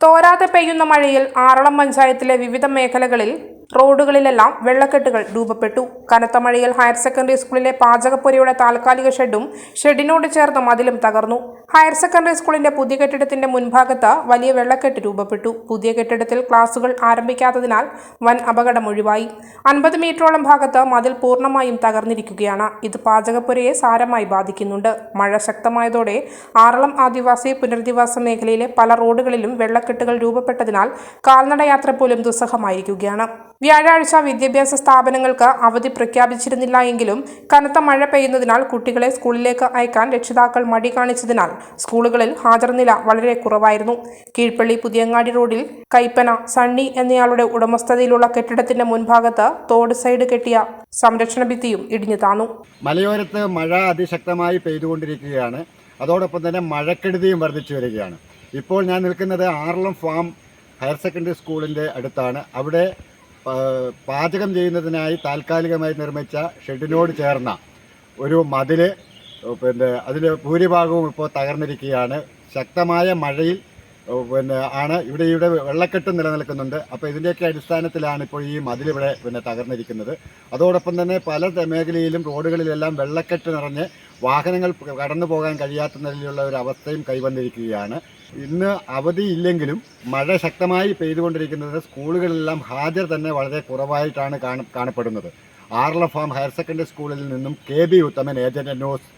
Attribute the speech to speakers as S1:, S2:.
S1: തോരാതെ പെയ്യുന്ന മഴയിൽ ആറളം പഞ്ചായത്തിലെ വിവിധ മേഖലകളിൽ റോഡുകളിലെല്ലാം വെള്ളക്കെട്ടുകൾ രൂപപ്പെട്ടു. കനത്ത മഴയിൽ ഹയർ സെക്കൻഡറി സ്കൂളിലെ പാചകപ്പുരയുടെ താൽക്കാലിക ഷെഡും ഷെഡിനോട് ചേർന്ന മതിലും തകർന്നു. ഹയർ സെക്കൻഡറി സ്കൂളിന്റെ പുതിയ കെട്ടിടത്തിന്റെ മുൻഭാഗത്ത് വലിയ വെള്ളക്കെട്ട് രൂപപ്പെട്ടു. പുതിയ കെട്ടിടത്തിൽ ക്ലാസുകൾ ആരംഭിക്കാത്തതിനാൽ വൻ അപകടം ഒഴിവായി. അൻപത് മീറ്ററോളം ഭാഗത്ത് മതിൽ പൂർണമായും തകർന്നിരിക്കുകയാണ്. ഇത് പാചകപ്പുരയെ സാരമായി ബാധിക്കുന്നുണ്ട്. മഴ ശക്തമായതോടെ ആറളം ആദിവാസി പുനരധിവാസ മേഖലയിലെ പല റോഡുകളിലും വെള്ളക്കെട്ടുകൾ രൂപപ്പെട്ടതിനാൽ കാൽനടയാത്ര പോലും ദുസ്സഹമായിരിക്കുകയാണ്. വ്യാഴാഴ്ച വിദ്യാഭ്യാസ സ്ഥാപനങ്ങൾക്ക് അവധി പ്രഖ്യാപിച്ചിരുന്നില്ല എങ്കിലും കനത്ത മഴ പെയ്യുന്നതിനാൽ കുട്ടികളെ സ്കൂളിലേക്ക് അയക്കാൻ രക്ഷിതാക്കൾ മടി കാണിച്ചതിനാൽ സ്കൂളുകളിൽ ഹാജർ നില വളരെ കുറവായിരുന്നു. കീഴ്പള്ളി പുതിയങ്ങാടി റോഡിൽ കൈപ്പന സണ്ണി എന്നയാളുടെ ഉടമസ്ഥതയിലുള്ള കെട്ടിടത്തിന്റെ മുൻഭാഗത്ത് തോട് സൈഡ് കെട്ടിയ സംരക്ഷണ ഭിത്തിയും ഇടിഞ്ഞു താന്നു.
S2: മലയോരത്ത് മഴ അതിശക്തമായി പെയ്തുകൊണ്ടിരിക്കുകയാണ്. അതോടൊപ്പം തന്നെ മഴക്കെടുതിയും വർദ്ധിച്ചു വരികയാണ്. ഇപ്പോൾ ഞാൻ നിൽക്കുന്നത് ആറളം ഫാം ഹയർ സെക്കൻഡറി സ്കൂളിന്റെ അടുത്താണ്. അവിടെ പാചകം ചെയ്യുന്നതിനായി താൽക്കാലികമായി നിർമ്മിച്ച ഷെഡിനോട് ചേർന്ന ഒരു മതിൽ പിന്നെ അതിൽ ഭൂരിഭാഗവും ഇപ്പോൾ തകർന്നിരിക്കുകയാണ്. ശക്തമായ മഴയിൽ പിന്നെ ആണ് ഇവിടെ ഇവിടെ വെള്ളക്കെട്ട് നിലനിൽക്കുന്നുണ്ട്. അപ്പോൾ ഇതിന്റെയൊക്കെ അടിസ്ഥാനത്തിലാണ് ഇപ്പോൾ ഈ മതിൽ ഇവിടെ പിന്നെ തകർന്നിരിക്കുന്നത്. അതോടൊപ്പം തന്നെ പല മേഖലയിലും റോഡുകളിലെല്ലാം വെള്ളക്കെട്ട് നിറഞ്ഞ് വാഹനങ്ങൾ കടന്നു പോകാൻ കഴിയാത്ത നിലയിലുള്ള ഒരു അവസ്ഥയും കൈവന്നിരിക്കുകയാണ്. ഇന്ന് അവധിയില്ലെങ്കിലും മഴ ശക്തമായി പെയ്തുകൊണ്ടിരിക്കുന്നത് സ്കൂളുകളിലെല്ലാം ഹാജർ തന്നെ വളരെ കുറവായിട്ടാണ് കാണപ്പെടുന്നത്. ആർല ഫാം ഹയർ സെക്കൻഡറി സ്കൂളിൽ നിന്നും K B Uthaman agent news.